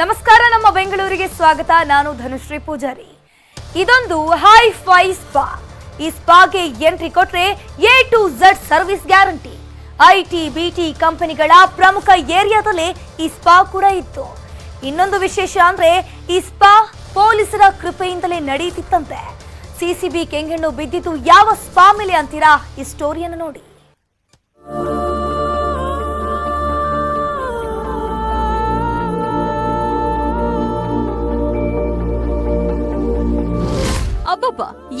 ನಮಸ್ಕಾರ, ನಮ್ಮ ಬೆಂಗಳೂರಿಗೆ ಸ್ವಾಗತ. ನಾನು ಧನುಶ್ರೀ ಪೂಜಾರಿ. ಇದೊಂದು ಹೈ ಫೈ ಸ್ಪಾ ಈ ಸ್ಪಾಗೆ ಎಂಟ್ರಿ ಕೊಟ್ರೆ A to Z service guarantee IT BT ಕಂಪನಿಗಳ ಪ್ರಮುಖ ಏರಿಯಾದಲ್ಲೇ ಈ ಸ್ಪಾ ಕೂಡ ಇತ್ತು. ಇನ್ನೊಂದು ವಿಶೇಷ ಅಂದ್ರೆ ಈ ಸ್ಪಾ ಪೊಲೀಸರ ಕೃಪೆಯಿಂದಲೇ ನಡೆಯುತ್ತಿತ್ತಂತೆ. ಸಿಸಿಬಿ ಕೆಂಗಣ್ಣು ಬಿದ್ದಿದ್ದು ಯಾವ ಸ್ಪಾ ಮೇಲೆ ಅಂತೀರಾ? ಈ ಸ್ಟೋರಿಯನ್ನು ನೋಡಿ.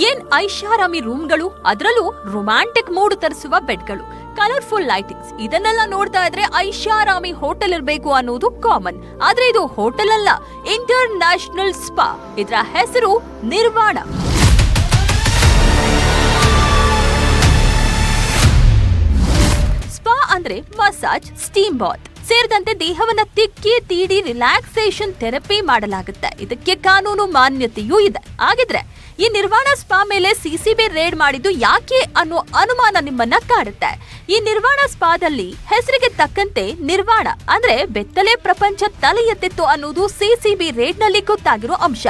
ಏನ್ ಐಷಾರಾಮಿ ರೂಮ್ಗಳು? ಅದರಲ್ಲೂ ರೊಮ್ಯಾಂಟಿಕ್ ಮೂಡ್ ತರಿಸುವ ಬೆಡ್ಗಳು. ಕಲರ್ಫುಲ್ ಲೈಟಿಂಗ್ಸ್ ಇದನ್ನೆಲ್ಲ ನೋಡ್ತಾ ಇದ್ರೆ ಐಷಾರಾಮಿ ಹೋಟೆಲ್ ಇರಬೇಕು ಅನ್ನೋದು ಕಾಮನ್ ಆದ್ರೆ ಇದು ಹೋಟೆಲ್ ಅಲ್ಲ ಇಂಟರ್ ನ್ಯಾಷನಲ್ ಸ್ಪಾ ಇದರ ಹೆಸರು ನಿರ್ವಾಣ. ಸ್ಪಾ ಅಂದ್ರೆ ಮಸಾಜ್ ಸ್ಟೀಮ್ ಬಾತ್ ಸೇರಿದಂತೆ ದೇಹವನ್ನ ತಿಕ್ಕಿ, ತೀಡಿ ರಿಲ್ಯಾಕ್ಸೇಷನ್ ಥೆರಪಿ ಮಾಡಲಾಗುತ್ತೆ. ಇದಕ್ಕೆ ಕಾನೂನು ಮಾನ್ಯತೆಯೂ ಇದೆ. ಆಗಿದ್ರೆ ಈ ನಿರ್ವಾಣ ಸ್ಪಾ ಮೇಲೆ ಸಿಸಿಬಿ ರೇಡ್ ಮಾಡಿದ್ದು ಯಾಕೆ ಅನ್ನೋ ಅನುಮಾನ ನಿಮ್ಮನ್ನ ಕಾಡುತ್ತೆ. ಈ ನಿರ್ವಾಣ ಸ್ಪಾದಲ್ಲಿ ಹೆಸರಿಗೆ ತಕ್ಕಂತೆ ನಿರ್ವಾಣ, ಅಂದ್ರೆ ಬೆತ್ತಲೆ ಪ್ರಪಂಚ ತಲೆ ಎತ್ತಿತ್ತು ಅನ್ನೋದು ಸಿಸಿಬಿ ರೇಡ್ನಲ್ಲಿ ಗೊತ್ತಾಗಿರೋ ಅಂಶ.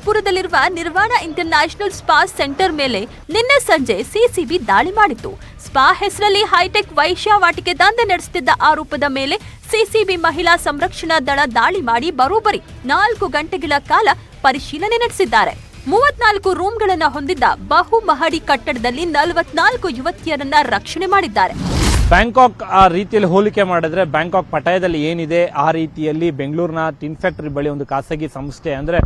ಮಹಾದೇವಪುರದಲ್ಲಿರುವ ನಿರ್ವಾಣ ಇಂಟರ್ನ್ಯಾಷನಲ್ ಸ್ಪಾ ಸೆಂಟರ್ ಮೇಲೆ ನಿನ್ನೆ ಸಂಜೆ ಸಿಸಿಬಿ ದಾಳಿ ಮಾಡಿತ್ತು. ಸ್ಪಾ ಹೆಸರಲ್ಲಿ ಹೈಟೆಕ್ ವೈಶ್ಯಾವಾಟಿಕೆ ದಂಧೆ ನಡೆಸುತ್ತಿದ್ದ ಆರೋಪದ ಮೇಲೆ ಸಿಸಿಬಿ ಮಹಿಳಾ ಸಂರಕ್ಷಣಾ ದಳ ದಾಳಿ ಮಾಡಿ ಬರೋಬ್ಬರಿ ನಾಲ್ಕು ಗಂಟೆಗಳ ಕಾಲ ಪರಿಶೀಲನೆ ನಡೆಸಿದ್ದಾರೆ. ಮೂವತ್ನಾಲ್ಕು ರೂಮ್ಗಳನ್ನು ಹೊಂದಿದ್ದ ಬಹು ಮಹಡಿ ಕಟ್ಟಡದಲ್ಲಿ ನಲವತ್ನಾಲ್ಕು ಯುವತಿಯರನ್ನ ರಕ್ಷಣೆ ಮಾಡಿದ್ದಾರೆ. ಬ್ಯಾಂಕಾಕ್ ಆ ರೀತಿಯಲ್ಲಿ ಹೋಲಿಕೆ ಮಾಡಿದ್ರೆ ಬ್ಯಾಂಕಾಕ್ ಪಟಾಯದಲ್ಲಿ ಏನಿದೆ, ಆ ರೀತಿಯಲ್ಲಿ ಬೆಂಗಳೂರಿನ ಟಿನ್ ಫ್ಯಾಕ್ಟ್ರಿ ಬಳಿ ಒಂದು ಖಾಸಗಿ ಸಂಸ್ಥೆ ಅಂದ್ರೆ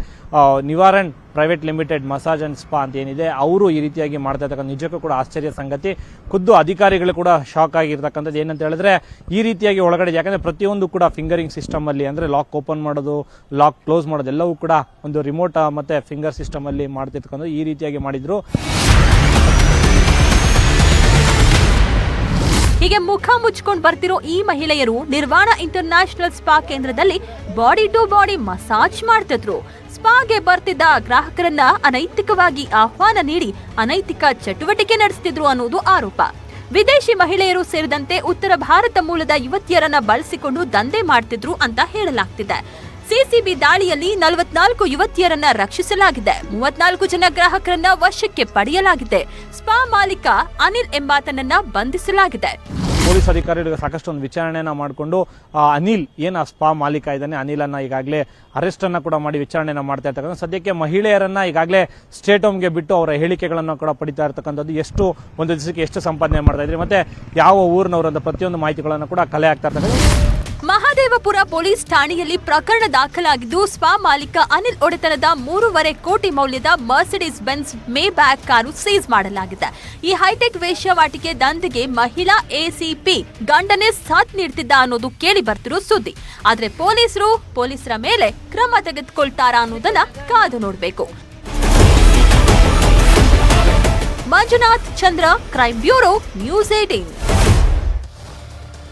ನಿವಾರಣ್ private limited massage and spa ಅಂತ ಏನಿದೆ, ಅವರು ಈ ರೀತಿಯಾಗಿ ಮಾಡ್ತಾ ಇರ್ತಕ್ಕಂಥ ನಿಜಕ್ಕೂ ಕೂಡ ಆಶ್ಚರ್ಯ ಸಂಗತಿ. ಖುದ್ದು ಅಧಿಕಾರಿಗಳು ಕೂಡ ಶಾಕ್ ಆಗಿರ್ತಕ್ಕಂಥದ್ದು ಏನಂತ ಹೇಳಿದ್ರೆ, ಈ ರೀತಿಯಾಗಿ ಒಳಗಡೆ ಯಾಕಂದ್ರೆ ಪ್ರತಿಯೊಂದು ಕೂಡ ಫಿಂಗರಿಂಗ್ ಸಿಸ್ಟಮ್ ಅಲ್ಲಿ ಅಂದ್ರೆ ಲಾಕ್ ಓಪನ್ ಮಾಡೋದು, ಲಾಕ್ ಕ್ಲೋಸ್ ಮಾಡೋದು ಎಲ್ಲವೂ ಕೂಡ ಒಂದು ರಿಮೋಟ್ ಮತ್ತೆ ಫಿಂಗರ್ ಸಿಸ್ಟಮ್ ಅಲ್ಲಿ ಮಾಡ್ತಿರ್ತಕ್ಕಂಥ ಈ ರೀತಿಯಾಗಿ ಮಾಡಿದ್ರು. ಹೀಗೆ ಮುಖ ಮುಚ್ಕೊಂಡು ಬರ್ತಿರೋ ಈ ಮಹಿಳೆಯರು ನಿರ್ವಾಣ ಇಂಟರ್ನ್ಯಾಷನಲ್ ಸ್ಪಾ ಕೇಂದ್ರದಲ್ಲಿ ಬಾಡಿ ಟು ಬಾಡಿ ಮಸಾಜ್ ಮಾಡ್ತಿದ್ರು. ಸ್ಪಾಗೆ ಬರ್ತಿದ್ದ ಗ್ರಾಹಕರನ್ನ ಅನೈತಿಕವಾಗಿ ಆಹ್ವಾನ ನೀಡಿ ಅನೈತಿಕ ಚಟುವಟಿಕೆ ನಡೆಸ್ತಿದ್ರು ಅನ್ನೋದು ಆರೋಪ. ವಿದೇಶಿ ಮಹಿಳೆಯರು ಸೇರಿದಂತೆ ಉತ್ತರ ಭಾರತ ಮೂಲದ ಯುವತಿಯರನ್ನ ಬಳಸಿಕೊಂಡು ದಂಧೆ ಮಾಡ್ತಿದ್ರು ಅಂತ ಹೇಳಲಾಗ್ತಿದೆ. ಸಿಸಿಬಿ ದಾಳಿಯಲ್ಲಿ ನಲವತ್ನಾಲ್ಕು ಯುವತಿಯರನ್ನ ರಕ್ಷಿಸಲಾಗಿದೆ. ಮೂವತ್ನಾಲ್ಕು ಜನ ಗ್ರಾಹಕರನ್ನ ವಶಕ್ಕೆ ಪಡೆಯಲಾಗಿದೆ. ಸ್ಪಾ ಮಾಲೀಕ ಅನಿಲ್ ಎಂಬಾತನನ್ನ ಬಂಧಿಸಲಾಗಿದೆ. ಪೊಲೀಸ್ ಅಧಿಕಾರಿಗಳು ಸಾಕಷ್ಟು ಒಂದು ವಿಚಾರಣೆಯನ್ನ ಮಾಡಿಕೊಂಡು ಅನಿಲ್ ಏನು ಸ್ಪಾ ಮಾಲೀಕ ಇದ್ದಾನೆ, ಅನಿಲನ್ನ ಈಗಾಗಲೇ ಅರೆಸ್ಟ್ ಅನ್ನ ಕೂಡ ಮಾಡಿ ವಿಚಾರಣೆಯನ್ನ ಮಾಡ್ತಾ ಇರ್ತಕ್ಕಂಥ ಸದ್ಯಕ್ಕೆ ಮಹಿಳೆಯರನ್ನ ಈಗಾಗಲೇ ಸ್ಟೇಟ್ ಹೋಮ್ಗೆ ಬಿಟ್ಟು ಅವರ ಹೇಳಿಕೆಗಳನ್ನ ಕೂಡ ಪಡಿತಾ ಇರ್ತಕ್ಕಂಥದ್ದು ಎಷ್ಟು, ಒಂದು ದಿವಸಕ್ಕೆ ಎಷ್ಟು ಸಂಪಾದನೆ ಮಾಡ್ತಾ ಇದ್ರಿ, ಮತ್ತೆ ಯಾವ ಊರಿನವರಂತ ಪ್ರತಿಯೊಂದು ಮಾಹಿತಿಗಳನ್ನ ಕೂಡ ಕಲೆ ಆಗ್ತಾ ಇರ್ತಕ್ಕಂಥ ಮಹಾದೇವಪುರ ಪೊಲೀಸ್ ಠಾಣೆಯಲ್ಲಿ ಪ್ರಕರಣ ದಾಖಲಾಗಿದ್ದು, ಸ್ವ ಮಾಲೀಕ ಅನಿಲ್ ಒಡೆತನದ ಮೂರುವರೆ ಕೋಟಿ ಮೌಲ್ಯದ Mercedes Benz Maybach car seize ಮಾಡಲಾಗಿದೆ. ಈ ಹೈಟೆಕ್ ವೇಶ್ಯವಾಟಿಕೆ ದಂಧೆಗೆ ಮಹಿಳಾ ಎಸಿಪಿ ಗಂಡನೇ ಸಾಥ್ ನೀಡ್ತಿದ್ದ ಅನ್ನೋದು ಕೇಳಿ ಬರ್ತಿರೋ ಸುದ್ದಿ. ಆದ್ರೆ ಪೊಲೀಸರು ಪೊಲೀಸರ ಮೇಲೆ ಕ್ರಮ ತೆಗೆದುಕೊಳ್ತಾರಾ ಅನ್ನೋದನ್ನ ಕಾದು ನೋಡಬೇಕು. Manjunath Chandra crime bureau news eighteen